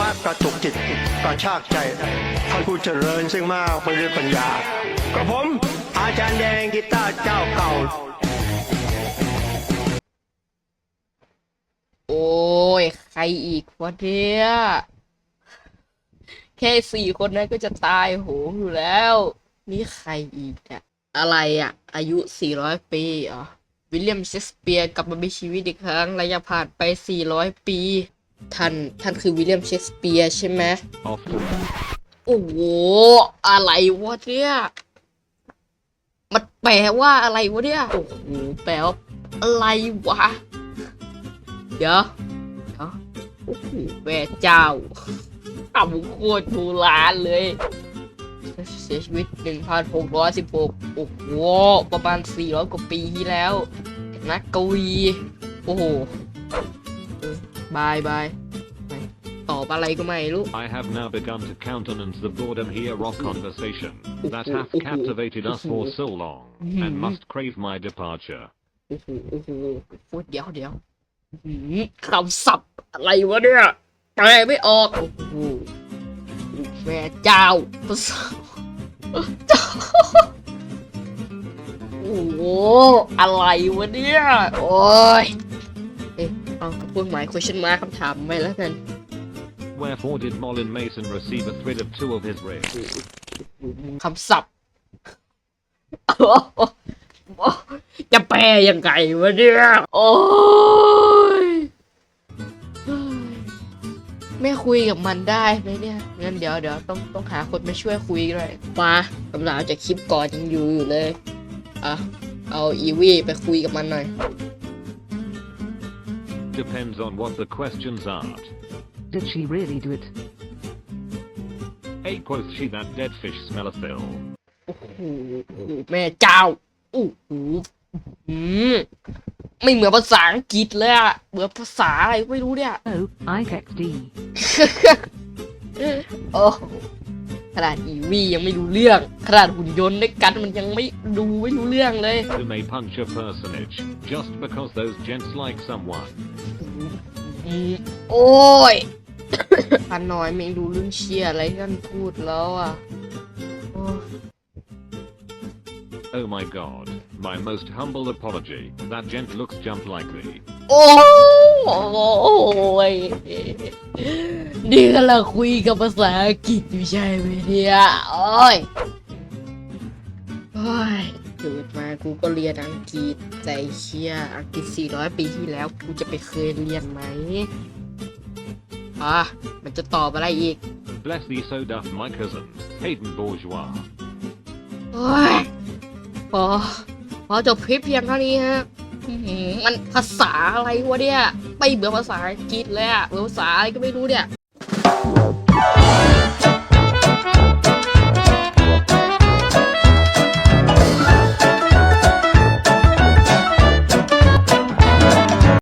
มะกระตุกจิตกระชากใจท่านผู้เจริญซึ่งมากไปด้วยปัญญากับผม อาจารย์แดงกีตาร์เจ้าเก่า โอ้ย ใครอีกวะเนี่ยแค่สี่คนนั้นก็จะตายโหอยู่แล้ว นี่ใครอีกเนี่ยอะไรอะอายุ400ปีเหรอวิลเลียมเชสเปียร์กลับมามีชีวิตอีกครั้งระยะผ่านไป400ปี ท่านท่านคือวิลเลียมเชกสเปียร์ใช่ไหม Off โอ้โหอะไรวะเนี่ยมันแปลว่าอะไรวะเนี่ยโอ้โหแปลว่าอะไรวะ เดี๋ยวเดี๋ยวโอ้โหแม่เจ้าทำโคตรโบราณเลยเสียชีวิต 1,616 โอ้โห ประมาณ 400 กว่าปีที่แล้ว นักกวี โอ้โหเออ บายบายไปตอบอะไรก็ไม่รู้ I have now begun to countenance the boredom here of conversation that hath captivated us for so long, and must crave my departure. โอ้โหโอ้โหโอ้เดี๋ยวเดี๋ยวอื้อหือคำศัพท์อะไรวะเนี่ยแปลไม่ออก โอ้โหแม่เจ้าภาษาเจ้าโอ้โหอะไรวะเนี่ย โอ้ย เอ๊ะเอาพวกหมาย question mark คำถามไปแล้วกัน Wherefore did Molin Mason receive a thread of two of his ribs? คำศัพท์จะแปลยังไงวะเนี่ย โอ้ย ไม่คุยกับมันได้ไหมเนี่ยงั้นเดี๋ยวเดี๋ยวต้องต้องหาคนมาช่วยคุยด้วยมาคำถามจากคลิปก่อนยังอยู่อยู่เลย อะ เอาอีวี่ไปคุยกับมันหน่อย Depends on what the questions are. Did she really do it? A quoth she that dead fish smelleth ill. โอ้โหโอ้โหแม่เจ้าโอ้โหอืมไม่เหมือนภาษาอังกฤษเลยอะเหมือนภาษาอะไรก็ไม่รู้เนี่ย Oh, IXD. โอ้ข นาดอีวียังไม่รู้เรื่อง ขนาดหุ่นยนต์ด้วยกันมันยังไม่ดูไม่รู้เรื่องเลย Who may punch a personage just because those gents like someone. อืมโอ้ย พันน้อยไม่รู้เรื่องเชียอะไรกันพูดแล้วอะ Oh my god. My most humble apology. That gent looks jump like me. โอ้ยนี่กำลังคุยกับภาษาอังกฤษอยู่ใช่ไหมเนี่ยโอ้ยโอ้ยเกิดมากูก็เรียนอังกฤษใจเชียอังกฤษ 400 ปีที่แล้ว กูจะไปเคยเรียนไหมอะมันจะตอบอะไรอีก Bless thee so doth my cousin, Hayden Bourgeois. โอ้ย พอพอจบคลิปเพียงเท่านี้ฮะมันภาษาอะไรวะเนี่ย ไม่เหมือนภาษาอังกฤษเลยอะเหมือนภาษาอะไรก็ไม่รู้เนี่ย